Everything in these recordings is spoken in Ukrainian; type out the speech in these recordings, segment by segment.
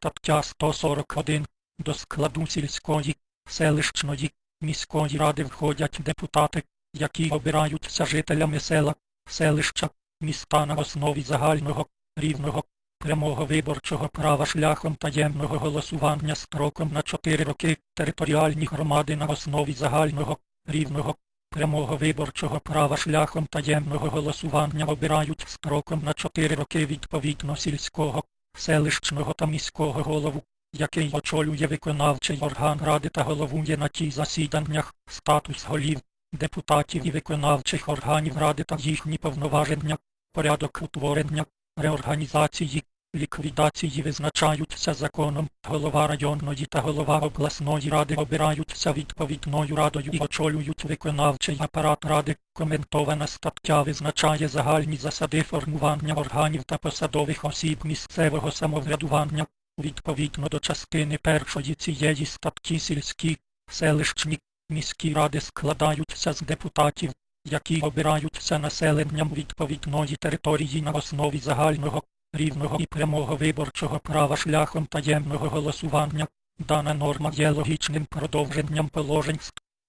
стаття 141. До складу сільської, селищної, міської ради входять депутати, які обираються жителями села, селища, міста на основі загального, рівного, прямого виборчого права шляхом таємного голосування строком на 4 роки, територіальні громади на основі загального, рівного, прямого виборчого права шляхом таємного голосування обирають строком на 4 роки відповідно сільського, селищного та міського голову, який очолює виконавчий орган ради та головує на тій засіданнях, статус голів, депутатів і виконавчих органів ради та їхні повноваження, порядок утворення, реорганізації, ліквідації визначаються законом, голова районної та голова обласної ради обираються відповідною радою і очолюють виконавчий апарат ради. Коментована стаття визначає загальні засади формування органів та посадових осіб місцевого самоврядування. Відповідно до частини першої цієї статті сільські, селищні, міські ради складаються з депутатів, які обираються населенням відповідної території на основі загального, рівного і прямого виборчого права шляхом таємного голосування. Дана норма є логічним продовженням положень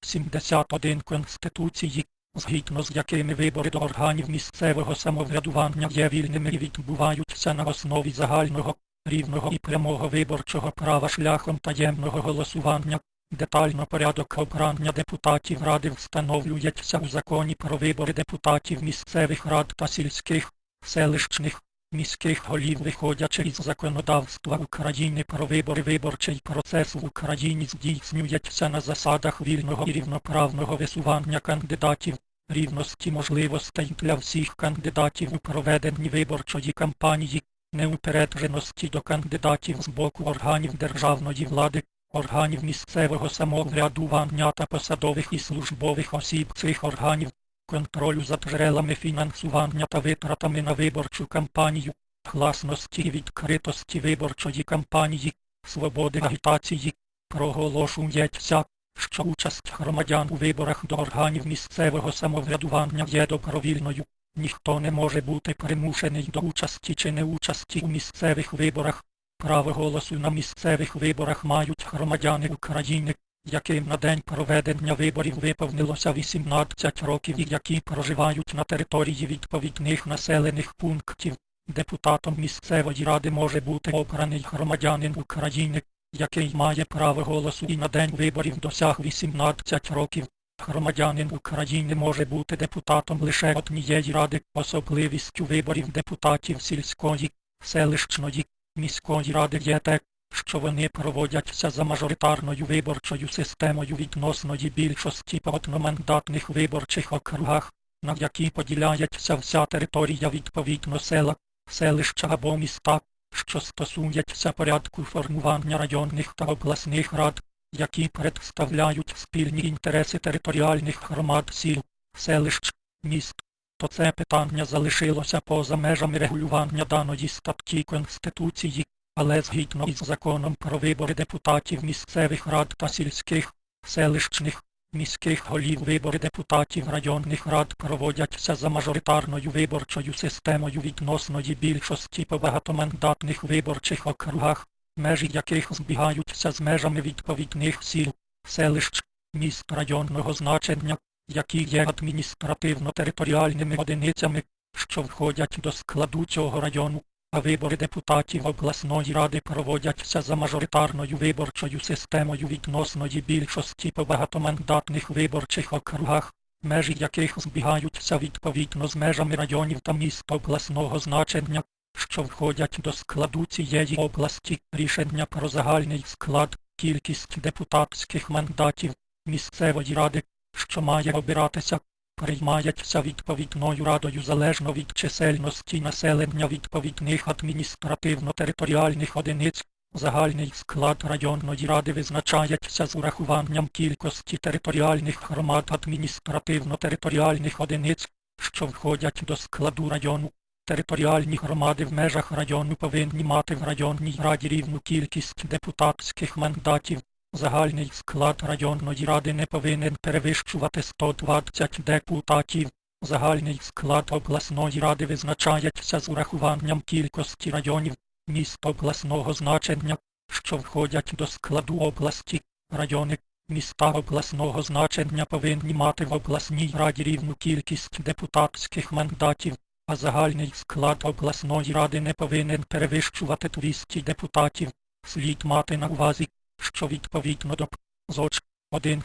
71 Конституції, згідно з якими вибори до органів місцевого самоврядування є вільними і відбуваються на основі загального, рівного і прямого виборчого права шляхом таємного голосування. Детально порядок обрання депутатів ради встановлюється у законі про вибори депутатів місцевих рад та сільських, селищних, міських голів, виходячи із законодавства України про вибори виборчий процес в Україні здійснюється на засадах вільного і рівноправного висування кандидатів, рівності можливостей для всіх кандидатів у проведенні виборчої кампанії, неупередженості до кандидатів з боку органів державної влади, органів місцевого самоврядування та посадових і службових осіб цих органів, контролю за джерелами фінансування та витратами на виборчу кампанію, гласності і відкритості виборчої кампанії, свободи агітації, проголошується, що участь громадян у виборах до органів місцевого самоврядування є добровільною. Ніхто не може бути примушений до участі чи неучасті у місцевих виборах. Право голосу на місцевих виборах мають громадяни України, яким на день проведення виборів виповнилося 18 років і які проживають на території відповідних населених пунктів. Депутатом місцевої ради може бути обраний громадянин України, який має право голосу і на день виборів досяг 18 років. Громадянин України може бути депутатом лише однієї ради, особливістю виборів депутатів сільської, селищної, міської ради є те, що вони проводяться за мажоритарною виборчою системою відносної більшості по одномандатних виборчих округах, на які поділяється вся територія відповідно села, селища або міста, що стосується порядку формування районних та обласних рад, які представляють спільні інтереси територіальних громад сіл, селищ, міст, то це питання залишилося поза межами регулювання даної статті Конституції, але згідно із законом про вибори депутатів місцевих рад та сільських, селищних, міських голів вибори депутатів районних рад проводяться за мажоритарною виборчою системою відносної більшості по багатомандатних виборчих округах, межі яких збігаються з межами відповідних сіл, селищ, міст районного значення, які є адміністративно-територіальними одиницями, що входять до складу цього району, а вибори депутатів обласної ради проводяться за мажоритарною виборчою системою відносної більшості по багатомандатних виборчих округах, межі яких збігаються відповідно з межами районів та міст обласного значення, що входять до складу цієї області, рішення про загальний склад, кількість депутатських мандатів місцевої ради, що має обиратися, приймається відповідною радою залежно від чисельності населення відповідних адміністративно-територіальних одиниць. Загальний склад районної ради визначається з урахуванням кількості територіальних громад адміністративно-територіальних одиниць, що входять до складу району. Територіальні громади в межах району повинні мати в районній раді рівну кількість депутатських мандатів. Загальний склад районної ради не повинен перевищувати 120 депутатів. Загальний склад обласної ради визначається з урахуванням кількості районів міст обласного значення, що входять до складу області, райони, міста обласного значення повинні мати в обласній раді рівну кількість депутатських мандатів, а загальний склад обласної ради не повинен перевищувати 200 депутатів. Слід мати на увазі, що відповідно до ЗОЧ 1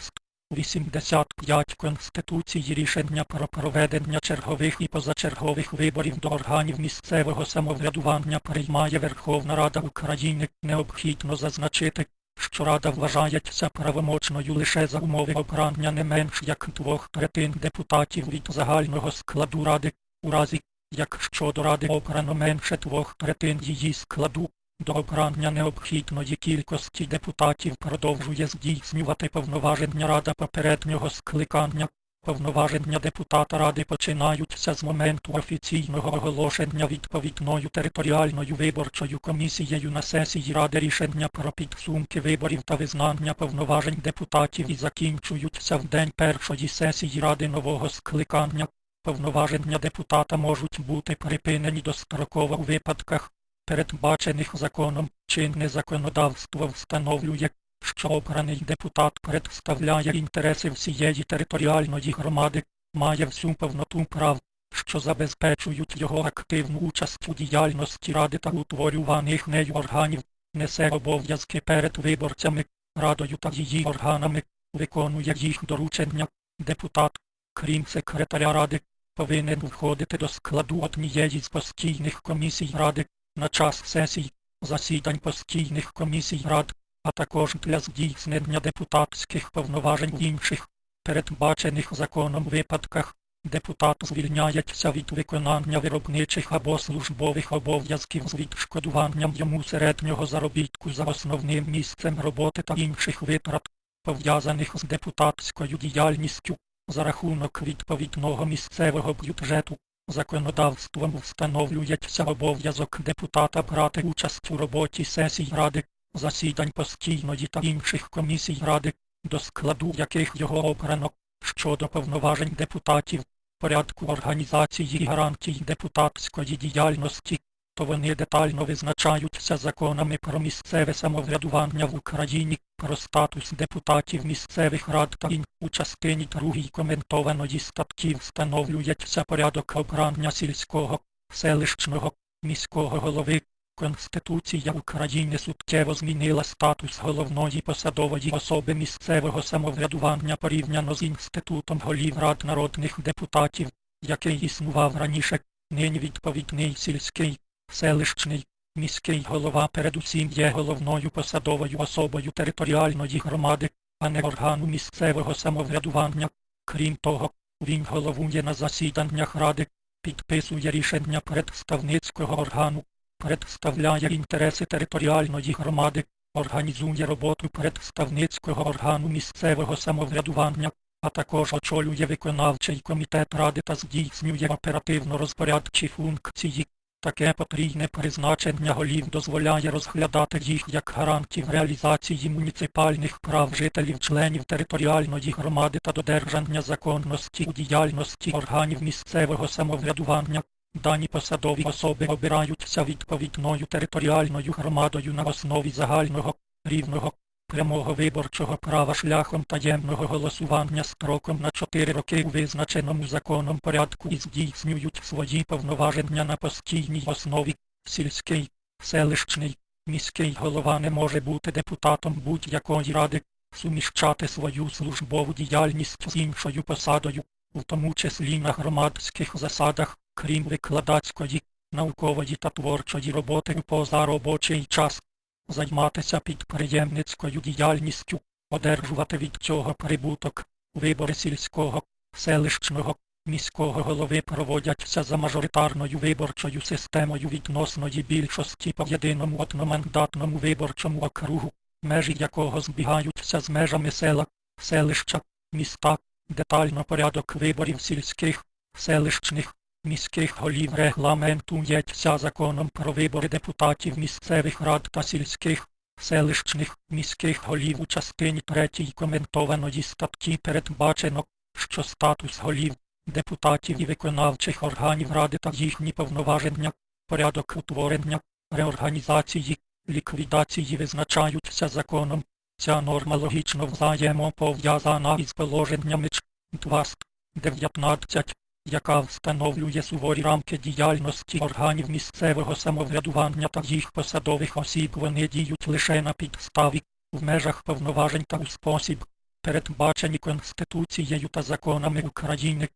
85 Конституції рішення про проведення чергових і позачергових виборів до органів місцевого самоврядування приймає Верховна Рада України. Необхідно зазначити, що Рада вважається правомочною лише за умови обрання не менш як двох третин депутатів від загального складу Ради, у разі, якщо до Ради обрано менше двох третин її складу, до обрання необхідної кількості депутатів продовжує здійснювати повноваження Рада попереднього скликання. Повноваження депутата Ради починаються з моменту офіційного оголошення відповідною територіальною виборчою комісією на сесії Ради рішення про підсумки виборів та визнання повноважень депутатів і закінчуються в день першої сесії Ради нового скликання. Повноваження депутата можуть бути припинені достроково у випадках, передбачених законом, чинне законодавство встановлює, що обраний депутат представляє інтереси всієї територіальної громади, має всю повноту прав, що забезпечують його активну участь у діяльності ради та утворюваних нею органів, несе обов'язки перед виборцями, радою та її органами, виконує їх доручення. Депутат, крім секретаря ради, повинен входити до складу однієї з постійних комісій ради на час сесій, засідань постійних комісій рад, а також для здійснення депутатських повноважень інших, передбачених законом випадках. Депутат звільняється від виконання виробничих або службових обов'язків з відшкодуванням йому середнього заробітку за основним місцем роботи та інших витрат, пов'язаних з депутатською діяльністю, за рахунок відповідного місцевого бюджету. Законодавством встановлюється обов'язок депутата брати участь у роботі сесій ради, засідань постійної та інших комісій ради, до складу яких його обрано, щодо повноважень депутатів, порядку організації і гарантій депутатської діяльності, то вони детально визначаються законами про місцеве самоврядування в Україні, про статус депутатів місцевих рад та ін у частині другій коментованої статті встановлюється порядок обрання сільського, селищного, міського голови. Конституція України суттєво змінила статус головної посадової особи місцевого самоврядування порівняно з інститутом голів рад народних депутатів, який існував раніше, нині відповідний сільський, селищний, міський голова передусім є головною посадовою особою територіальної громади, а не органу місцевого самоврядування. Крім того, він головує на засіданнях ради, підписує рішення представницького органу, представляє інтереси територіальної громади, організує роботу представницького органу місцевого самоврядування, а також очолює виконавчий комітет ради та здійснює оперативно-розпорядчі функції. Таке потрійне призначення голів дозволяє розглядати їх як гарантів реалізації муніципальних прав жителів членів територіальної громади та додержання законності у діяльності органів місцевого самоврядування. Дані посадові особи обираються відповідною територіальною громадою на основі загального, рівного, прямого виборчого права шляхом таємного голосування строком на 4 роки у визначеному законом порядку і здійснюють свої повноваження на постійній основі. Сільський, селищний, міський голова не може бути депутатом будь-якої ради, суміщати свою службову діяльність з іншою посадою, у тому числі на громадських засадах, крім викладацької, наукової та творчої роботи у позаробочий час займатися підприємницькою діяльністю, одержувати від цього прибуток, вибори сільського, селищного, міського голови проводяться за мажоритарною виборчою системою відносної більшості по єдиному одномандатному виборчому округу, межі якого збігаються з межами села, селища, міста, детально порядок виборів сільських, селищних, міських голів регламенту регламентується законом про вибори депутатів місцевих рад та сільських, селищних міських голів у частині 3 коментованої статті передбачено, що статус голів, депутатів і виконавчих органів ради та їхні повноваження, порядок утворення, реорганізації, ліквідації визначаються законом. Ця норма логічно взаємопов'язана із положеннями 219 яка встановлює суворі рамки діяльності органів місцевого самоврядування та їх посадових осіб. Вони діють лише на підставі, в межах повноважень та у спосіб, передбачені Конституцією та законами України.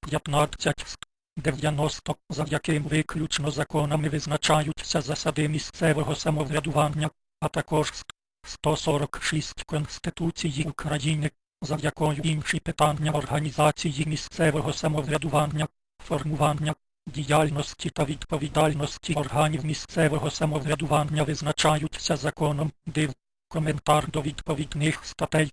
15 90, за яким виключно законами визначаються засади місцевого самоврядування, а також 146 Конституції України, за якою інші питання організації місцевого самоврядування, формування, діяльності та відповідальності органів місцевого самоврядування визначаються законом, див, коментар до відповідних статей.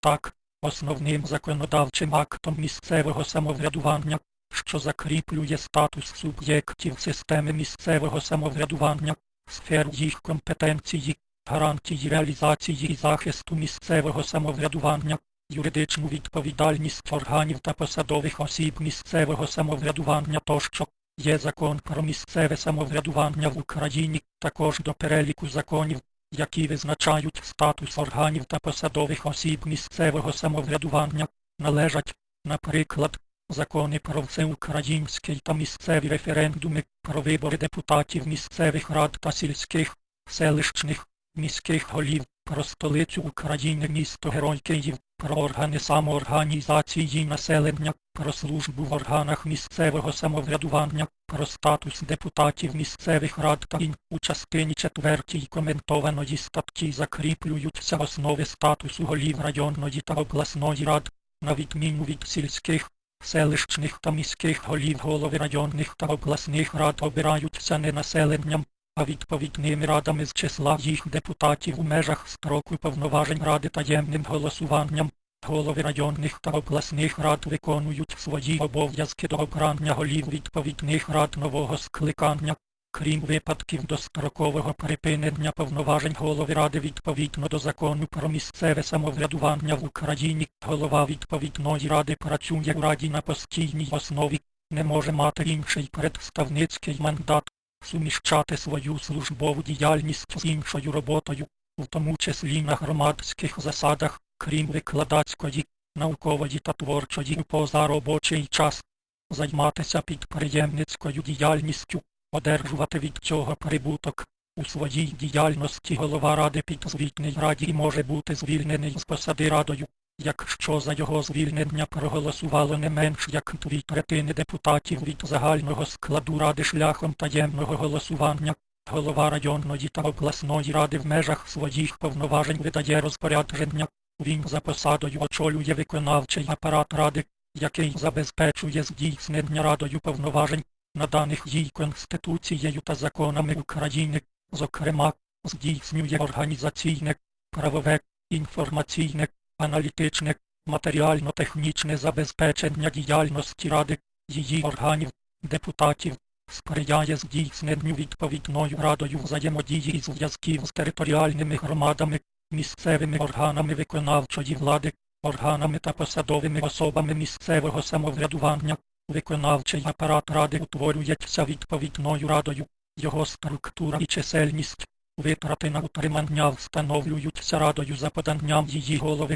Так, основним законодавчим актом місцевого самоврядування, що закріплює статус суб'єктів системи місцевого самоврядування, сферу їх компетенції, гарантії реалізації і захисту місцевого самоврядування, юридичну відповідальність органів та посадових осіб місцевого самоврядування тощо. Є закон про місцеве самоврядування в Україні, також до переліку законів, які визначають статус органів та посадових осіб місцевого самоврядування, належать, наприклад, закони про всеукраїнський та місцеві референдуми, про вибори депутатів місцевих рад та сільських, селищних, міських голів, про столицю України місто Герой Київ, про органи самоорганізації населення, про службу в органах місцевого самоврядування, про статус депутатів місцевих рад та ін у частині четвертій коментованої статті закріплюються основи статусу голів районної та обласної рад, на відміну від сільських, селищних та міських голів голови районних та обласних рад обираються не населенням, а відповідними радами з числа їх депутатів у межах строку повноважень ради таємним голосуванням. Голови районних та обласних рад виконують свої обов'язки до обрання голів відповідних рад нового скликання, крім випадків дострокового припинення повноважень голови ради відповідно до закону про місцеве самоврядування в Україні. Голова відповідної ради працює у раді на постійній основі, не може мати інший представницький мандат, суміщати свою службову діяльність з іншою роботою, у тому числі на громадських засадах, крім викладацької, наукової та творчої позаробочий час, займатися підприємницькою діяльністю, одержувати від цього прибуток. У своїй діяльності голова ради підзвітний раді може бути звільнений з посади радою, якщо за його звільнення проголосувало не менш як дві третини депутатів від загального складу ради шляхом таємного голосування. Голова районної та обласної ради в межах своїх повноважень видає розпорядження. Він за посадою очолює виконавчий апарат ради, який забезпечує здійснення радою повноважень, наданих їй Конституцією та законами України, зокрема, здійснює організаційне, правове, інформаційне, аналітичне, матеріально-технічне забезпечення діяльності ради, її органів, депутатів, сприяє здійсненню відповідною радою взаємодії і зв'язків з територіальними громадами, місцевими органами виконавчої влади, органами та посадовими особами місцевого самоврядування, виконавчий апарат ради утворюється відповідною радою, його структура і чисельність, витрати на утримання встановлюються радою за поданням її голови,